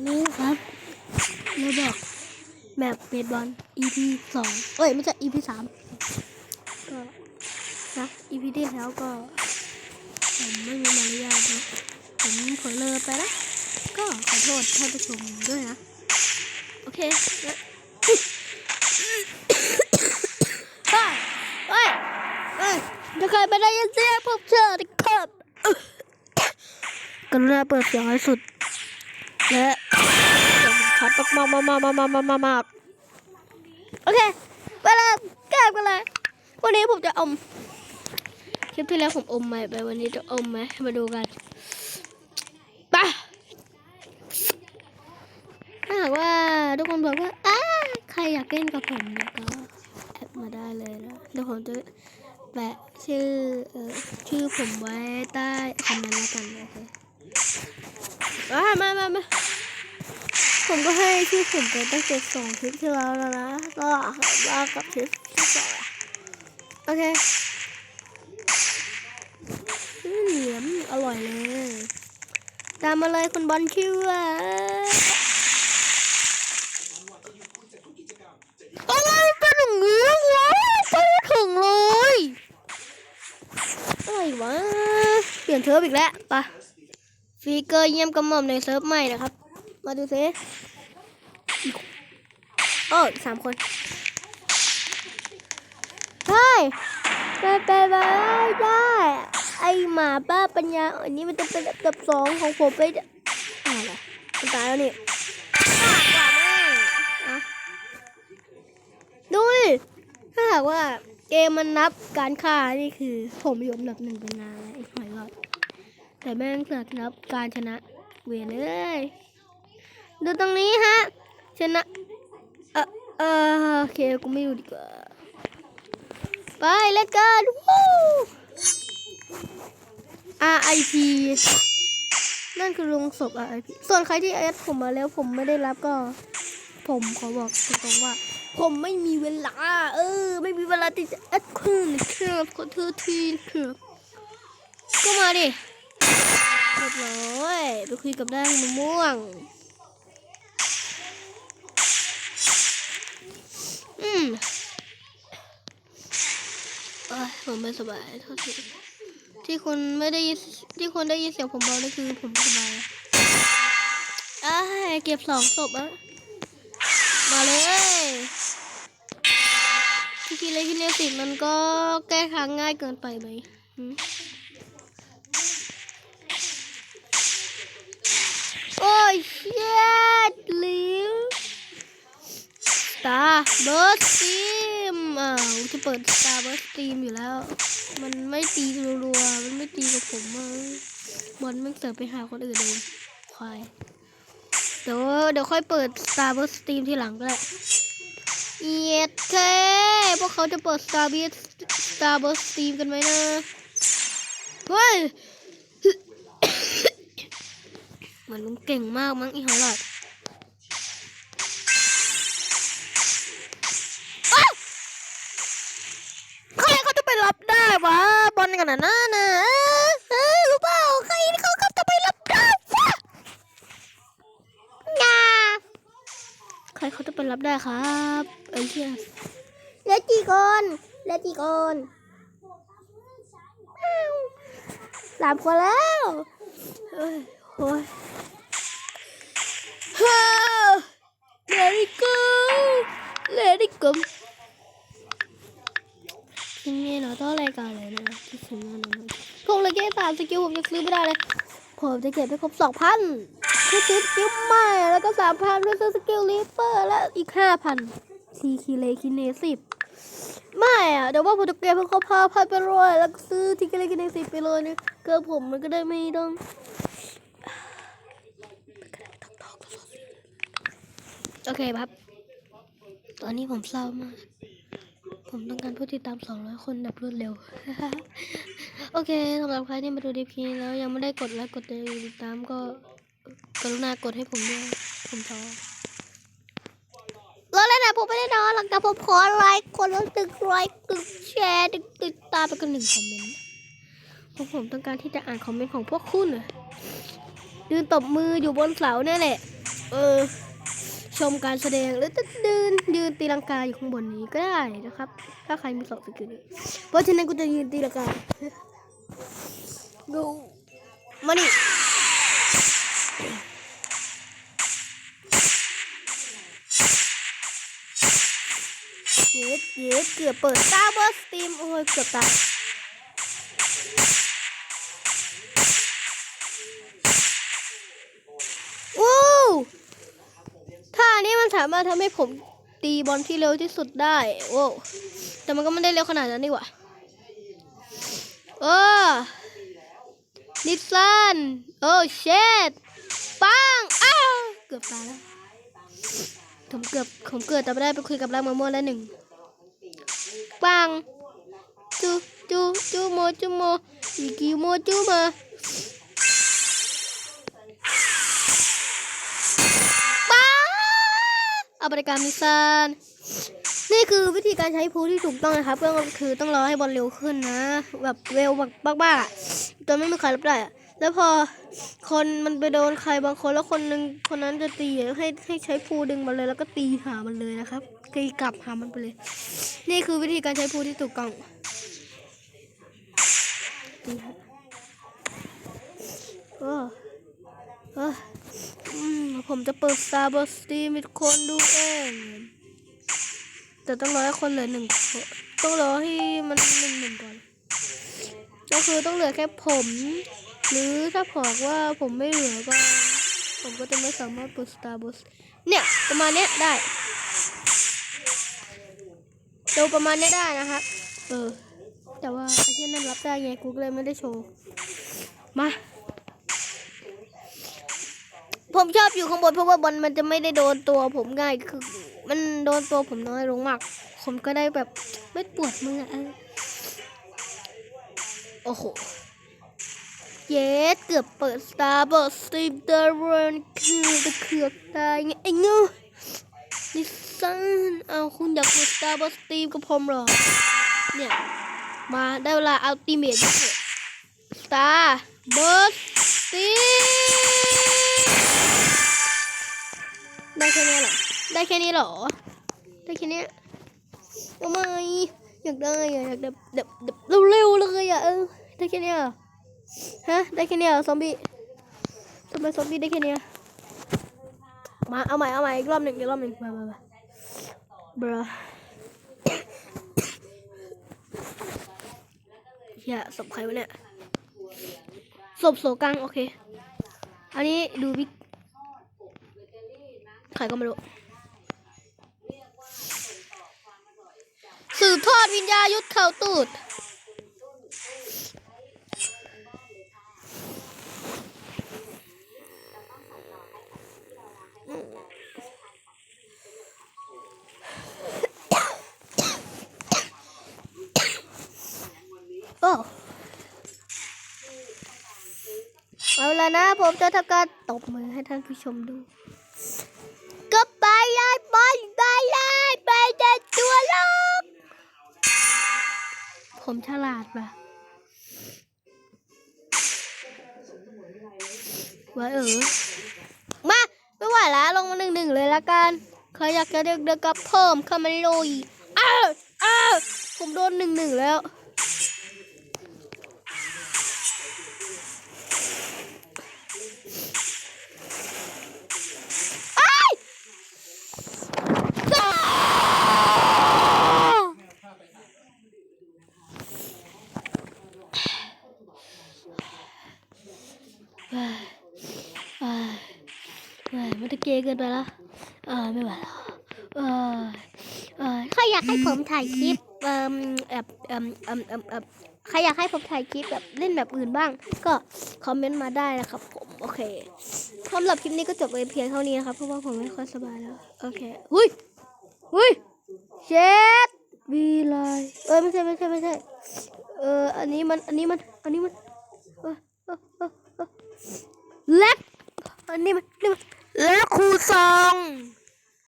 วันนี้นะครับเราบอกแบบเบสบอล EP สองเอ้ยไม่ใช่ EP สามก็นะ EP ที่แล้วก็ ผมไม่มีมารยาทนะผมเผลอเลอไปนะ ก็ขอโทษท่านผู้ชมด้วยนะ โอเคนะเฮ้ยเฮ้ยเฮ้ยจะเคยไปได้ยินเสียงผมเชื่อดิครับกรุณาเปิดเสียงให้สุด และเสียงชัดมากมากมากมากมากมากมากมากโอเคไปเลยแก้กันเลยวันนี้ผมจะอมคลิปที่แล้วผมอมไหมไปวันนี้จะอมไหมมาดูกันไปถ้าหากว่าทุกคนบอกว่าอ้าใครอยากเล่นกับผมนี่ยก็แอดมาได้เลยนะเดี๋ยวผมจะแปะชื่อเอ่อชื่อผมไว้ใต้คอมเมนต์แล้วกันโอเค มามามามาผมก็ให้ชื่อผมไปตั้งแต่สองคลิปที่แล้วแล้วนะก็ว่ากับคลิปที่สองโอเคอืมเหลือมอร่อยเลยตามมาเลยคุณบอลเชื่ออะไรเป็นอย่างนี้วะไม่ถึงเลยอะไรวะเปลี่ยนเซิร์อีกแล้วไปะ ฟีเกอร์เยี่ยมกระหม่อมในเซิร์ฟใหม่นะครับ มาดูซิโอ้สามคนเฮ้ยไปไปไปได้ ไอหมาบ้าปัญญาอันนี้มันจะเป็นอันดับสองของผมไปอะไรตายแล้วนี่ดูดิถ้าหากว่าเกมมันนับการฆ่านี่คือผมยอันดับหนึ่งเป็นนานแล้วไอ้หอยรอด แต่แม่งเสือกนับการชนะเวียนเลยดูตรงนี้ฮะ ชนะ เออเออโอเคกูไม่ดูดีกว่า ไปเล่นกันวู้ RIP นั่นคือลงศพ RIP ส่วนใครที่แอดผมมาแล้วผมไม่ได้รับก็ ผมขอบอกตรงๆว่า ผมไม่มีเวลา เออ ไม่มีเวลาที่จะแอดคุณนะครับขอโทษทีนะครับก็มาดิ เรียบร้อยไปคุยกับด้างมะม่วง อืมเอ้ยผมไม่สบายเท่าที่ที่คุณไม่ได้ยินที่คุณได้ยินเสียงผมบอกนี่คือผมสบายเอ้ยเก็บสองศพอะมาเลยที่คิดเลยที่เนี่ยสิมันก็แก้ทางง่ายเกินไปไหมหืม โอ้ยเช็ดลิวตาเบิร์ดสตีมอ้าวจะเปิดตาเบิร์ดสตีมอยู่แล้ว มันไม่ตีรัวๆมันไม่ตีกับผมอะบอลมันเสิร์ฟไปหาคนอื่นเองควายเดี๋ยวเดี๋ยวค่อยเปิด Star Burst Steam ที่หลังก็ได้เอียดเคพวกเขาจะเปิด Star Burst Star Burst Steam กันไหมนะ เฮ้ย เห มือนลุงเก่งมากมั้งอีหอหลอดใครเขาจะไปรับได้วะบอลขนาดนั้นนะเอ้ยเอ้ยรู้เปล่าใครเขาก็จะไปรับได้วะงาใครเขาจะไปรับได้ครับเอ้ยเชี่ยเหลือกี่คนเหลือกี่คนอ้าวสามคนแล้วเฮ้ยโอ้ยเฮ้ย Let it go Let it go ทีนี้เราต้องรายการเลยนะที่ซื้อมาหน่อยผมเลยแค่สามสกิลผมยังซื้อไม่ได้เลย ผมจะเก็บไปครบสองพันคือซื้อสกิลใหม่แล้วก็สามพันด้วยซื้อสกิลลิเปอร์แล้วอีกห้าพันซีคีเลคินเนสิบไม่อะเดี๋ยวว่าผมจะเก็บไปครบห้าพันไปเลยแล้วก็ซื้อทีคีเลคินเนสิบไปเลยนะเกิดผมมันก็ได้ไม่ต้องโอเคครับ ตอนนี้ผมเศร้ามาก ผมต้องการผู้ติดตาม 200 คนแบบรวดเร็ว โอเคสำหรับใครที่มาดูดีพีแล้วยังไม่ได้กดไลค์กดติดตามก็กรุณากดให้ผมด้วย ผมท้อรอแล้วนะผมไม่ได้นอนหรอกแต่ผมขอไลค์คนละตึกไลค์ตึกแชร์ตึกติดตามไปกันหนึ่งคอมเมนต์เพราะผมต้องการที่จะอ่านคอมเมนต์ของพวกคุณน่ะยืนตบมืออยู่บนเสาเนี่ยแหละ เออ ชมการแสดงหรือจะเดินยืนตีลังกาอยู่ข้างบนนี้ก็ได้นะครับ ถ้าใครมีสองสกิลนี้เพราะฉะนั้นกูจะยืนตีลังกาดูมานี่เย็ดเย็ดเกือบเปิดตาเบอร์สตรีมโอ้ยเกือบตายวู้ท่า นี้มันสามารถทำให้ผมตีบอลที่เร็วที่สุดได้ โอ้แต่มันก็ไม่ได้เร็วขนาดนั้นนี่หว่าโอ้นิสสันโอ้เชดปังอ้าวเกือบตายแล้วผมเกือบผมเกือบแต่ไม่ได้ไปคุยกับรางมะม่วงแล้วหนึ่งปังจูจูจูโมจูโมอีกิโมจูมา เอาบริการมิซานนี่คือวิธีการใช้พูที่ถูกต้องนะครับก็คือต้องรอให้บอลเร็วขึ้นนะ แบบเร็วบ้าๆจนไม่มีใครรับได้อะแล้วพอคนมันไปโดนใครบางคนแล้วคนหนึ่งคนนั้นจะตีให้ให้ใช้พูดึงมันเลยแล้วก็ตีหามันเลยนะครับตีกลับหามันไปเลย นี่คือวิธีการใช้พูที่ถูกต้องตีฮะโอ้เออ ผมจะเปิด Star b u r s t มีคนดูเองแต่ต้องรอให้คนเหลือหนึ่งต้องรอให้มันหนึ่งหนึ่งก่อนก็คือต้องเหลือแค่ผม หรือถ้าบอกว่าผมไม่เหลือก็ ผมก็จะไม่สามารถเปิด Star b u r s เนี่ยประมาณเนี้ยได้ดูประมาณนี้ได้นะครับ เออ แต่ว่าไอ้ที่นั่นรับได้ไงกูก็เลยไม่ได้โชว์ มา ผมชอบอยู่ข้างบนเพราะว่าบอลมันจะไม่ได้โดนตัวผมง่ายคือ มันโดนตัวผมน้อยลงมาก ผมก็ได้แบบไม่ปวดมืออะโอ้โหเย็ดเกือบเปิด Star b u r s สตีมเดอร์วันคือตะเขือกตายไงไอ้เงาลิซันเอาคุณอยากเปิด Star b u r s สตีมกับผมเหรอ เนี่ยมาได้เวลาอัลติเมทสุด Star b u r s สตรี ได้แค่นี้เหรอ ได้แค่นี้เหรอ ได้แค่นี้ทำไมอยากได้อยากแบบแบบแบบเร็วๆเลยอะเออได้แค่นี้ฮะได้แค่นี้เหรอซอมบี้ทำไมซอมบี้ได้แค่นี้มาเอาใหม่เอาใหม่อีกรอบหนึ่งอีกรอบหนึ่งมามามาบราเฮียศพใครวะเนี่ยศพโสกังโอเค อันนี้ดูวิก ใครก็ไม่รู้ สืบทอดวิญญายุทธเข่าตูดโอ้เอาละนะ ผมจะทำการตบมือให้ท่านผู้ชมดู ผมฉลาดป่ะว่าเออ มาไม่ไหวแล้วลงมาหนึ่งหนึ่งเลยละกันใครอยากจะเดือกเดือกก็เพิ่มเข้ามาลุยอ้าวอ้าวผมโดนหนึ่งหนึ่งแล้ว อ้ายอ้าวเฮ้ยเฮ้ยเฮ้ย มันจะเกย์เกินไปแล้วเออไม่ไหวแล้วเออเออใครอยากให้ผมถ่ายคลิปเอ่มแบบเอ่มเอ่มเอ่มเอ่มใครอยากให้ผมถ่ายคลิปแบบเล่นแบบอื่นบ้าง ก็คอมเมนต์มาได้นะครับผมโอเคสำหรับคลิปนี้ก็จบไปเพียงเท่านี้นะครับเพราะว่าผมไม่ค่อยสบายแล้วโอเคหุ้ยหุ้ยเช็ดวีไลเออไม่ใช่ไม่ใช่ไม่ใช่เอออันนี้มันอันนี้มันอันนี้มันเออเออเออ แล็กอันนี้มันอันนี่มันและครูซอง